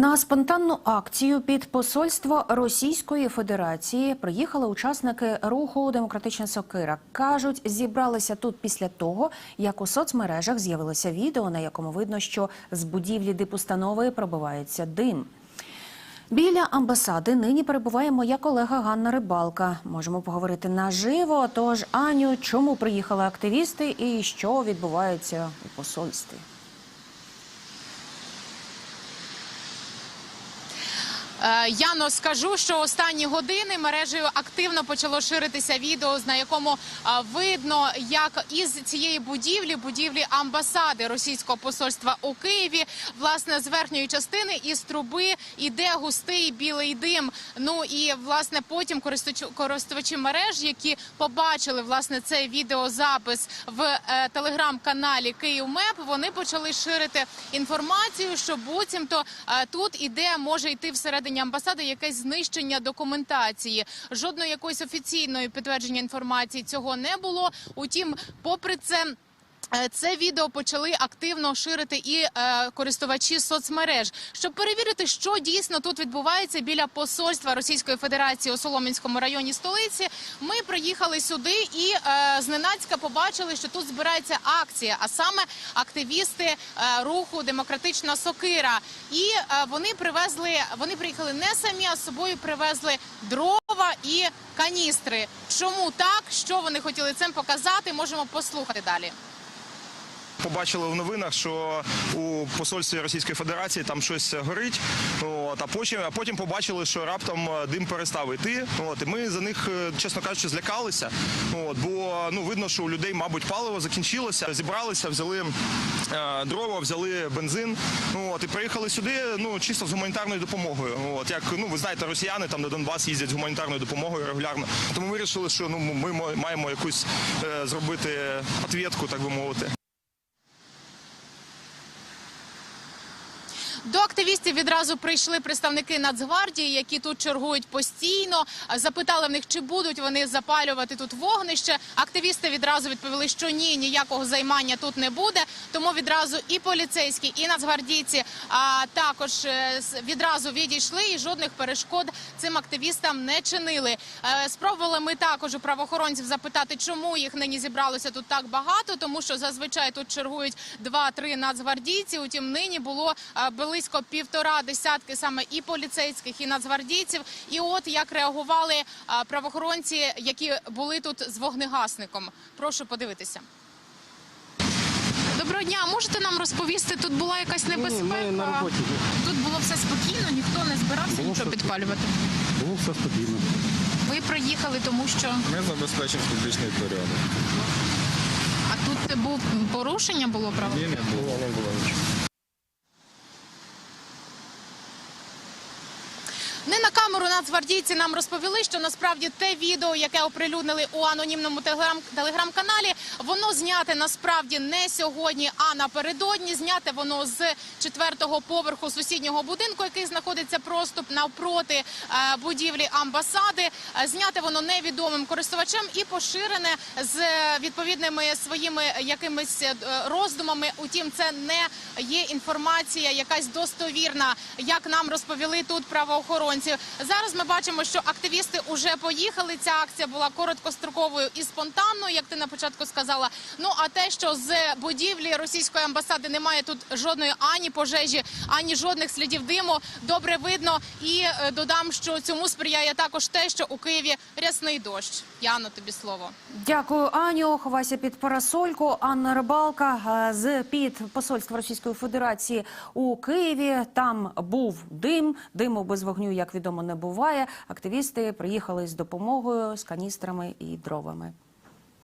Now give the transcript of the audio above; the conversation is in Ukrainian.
На спонтанну акцію під посольство Російської Федерації приїхали учасники руху Демократична Сокира. кажуть, зібралися тут після того, як у соцмережах з'явилося відео, на якому видно, що з будівлі дипустанови пробивається дим. Біля амбасади нині перебуває моя колега Ганна Рибалка. Можемо поговорити наживо. Тож, Аню, чому приїхали активісти і що відбувається у посольстві? Яно, скажу, що останні години мережею активно почало ширитися відео, на якому е, видно, як із цієї будівлі, будівлі амбасади російського посольства у Києві, власне, з верхньої частини із труби йде густий білий дим. Ну і власне потім користувачі, мереж, які побачили власне цей відеозапис в е, телеграм-каналі Київмеп, вони почали ширити інформацію, що буцімто е, тут іде, може йти всередині амбасади якесь знищення документації. Жодної якоїсь офіційної підтвердження інформації цього не було. Утім, попри це. Е, Це відео почали активно ширити і е, користувачі соцмереж, щоб перевірити, що дійсно тут відбувається біля посольства Російської Федерації у Солом'янському районі столиці. Ми приїхали сюди і е, зненацька побачили, що тут збирається акція, а саме активісти е, руху Демократична Сокира. І е, вони привезли, вони приїхали не самі, а з собою привезли дрова і каністри. Чому так? Що вони хотіли цим показати? Можемо послухати далі. Побачили в новинах, що у посольстві Російської Федерації там щось горить. От, а потім, а потім побачили, що раптом е, дим перестав йти. От, і ми за них, е, чесно кажучи, злякалися. От, бо ну видно, що у людей, мабуть, паливо закінчилося. Зібралися, взяли е, дрова, взяли бензин. От, і приїхали сюди, ну чисто з гуманітарною допомогою. От, як ну ви знаєте, росіяни там на Донбас їздять з гуманітарною допомогою регулярно. Тому вирішили, що ну ми маємо якусь е, зробити ответку, так би мовити. До активістів відразу прийшли представники Нацгвардії, які тут чергують постійно. Запитали в них, чи будуть вони запалювати тут вогнище. Активісти відразу відповіли, що ні, ніякого займання тут не буде. Тому відразу і поліцейські, і нацгвардійці а також е, відразу відійшли і жодних перешкод цим активістам не чинили. Е, Спробували ми також у правоохоронців запитати, чому їх нині зібралося тут так багато, тому що зазвичай тут чергують два-три нацгвардійці. Утім, нині було е, близько півтора десятки саме і поліцейських, і нацгвардійців. І от як реагували правоохоронці, які були тут з вогнегасником. Прошу подивитися. Доброго дня, можете нам розповісти, тут була якась небезпека? Ми на роботі. Тут було все спокійно, ніхто не збирався Було нічого все- підпалювати. Було все спокійно. Ви приїхали, тому що Ми забезпечимо публічний порядок. а тут був порушення було право. Ні, не було, не було нічого. Не на камеру нацгвардійці нам розповіли, що насправді те відео, яке оприлюднили у анонімному телеграм телеграм-каналі, воно зняте насправді не сьогодні, а напередодні. Зняте воно з четвертого поверху сусіднього будинку, який знаходиться просто навпроти е, будівлі амбасади. Е, Зняте воно невідомим користувачем і поширене з відповідними своїми якимись е, роздумами. Утім, це не є інформація, якась достовірна, як нам розповіли тут правоохоронці. Зараз ми бачимо, що активісти вже поїхали. Ця акція була короткостроковою і спонтанною, як ти на початку сказала. Ну а те, що з будівлі російської амбасади немає тут жодної ані пожежі, ані жодних слідів диму, добре видно. І е, додам, що цьому сприяє також те, що у Києві рясний дощ. Яно, тобі слово. Дякую, Аню. Ховайся під парасольку. Анна Рибалка е, з під посольства Російської Федерації у Києві. Там був дим. Диму без вогню, як відомо, не буває. Активісти приїхали з допомогою, з каністрами і дровами.